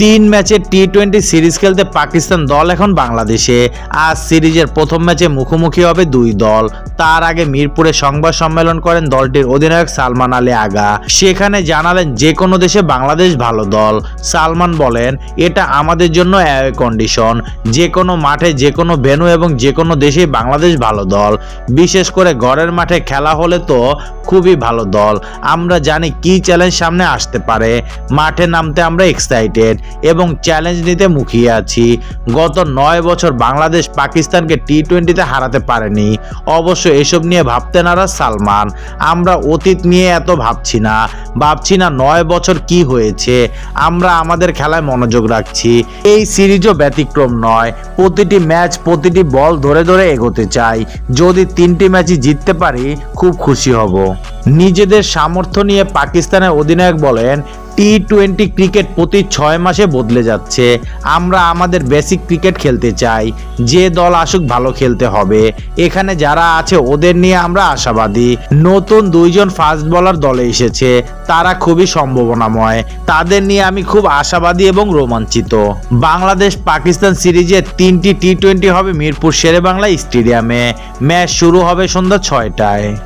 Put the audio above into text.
তিন ম্যাচের T twenty series খেলতে পাকিস্তান দল এখন বাংলাদেশে। আজ সিরিজের প্রথম ম্যাচে মুখোমুখি হবে দুই দল। তার আগে মিরপুরে সংবাদ সম্মেলন করেন দলটির অধিনায়ক সালমান আলী আগা। সেখানে জানালেন যে কোনো দেশে বাংলাদেশ ভালো দল। সালমান বলেন, এটা আমাদের জন্য কন্ডিশন যে কোনো মাঠে যে কোনো ভেন্যু এবং যে কোনো দেশেই বাংলাদেশ ভালো দল। বিশেষ করে ঘরের মাঠে খেলা হলে তো খুবই ভালো দল। আমরা জানি কি চ্যালেঞ্জ সামনে আসতে পারে। মাঠে নামতে আমরা এক্সাইটেড এবং চ্যালেঞ্জ নিতে মুখিয়ে আছি। গত নয় বছর বাংলাদেশ পাকিস্তানকে টি টোয়েন্টিতে হারাতে পারেনি। অবশ্য এসব নিয়ে ভাবতে নারাজ সালমান। আমরা অতীত নিয়ে এত ভাবছি না। ভাবছি না নয় বছর কি হয়েছে। আমরা আমাদের খেলায় মনোযোগ রাখছি। এই সিরিজও ব্যতিক্রম নয়। প্রতিটি ম্যাচ প্রতিটি বল ধরে ধরে এগোতে চাই। যদি তিনটি ম্যাচই জিততে পারি, খুব খুশি হব। নিজেদের সামর্থ্য নিয়ে পাকিস্তানের অধিনায়ক বলেন টি টোয়েন্টি ক্রিকেট প্রতি ছয় মাসে বদলে যাচ্ছে। আমরা আমাদের বেসিক ক্রিকেট খেলতে চাই। যে দল আসুক ভালো খেলতে হবে। এখানে যারা আছে, ওদের নিয়ে আমরা আশাবাদী। নতুন দুইজন ফাস্ট বলার দলে এসেছে। তারা খুবই সম্ভাবনাময়। তাদের নিয়ে আমি খুব আশাবাদী এবং রোমাঞ্চিত। বাংলাদেশ পাকিস্তান সিরিজের তিনটি টি টোয়েন্টি হবে মিরপুর শেরেবাংলা স্টেডিয়ামে। ম্যাচ শুরু হবে সন্ধ্যা ছয়টায়।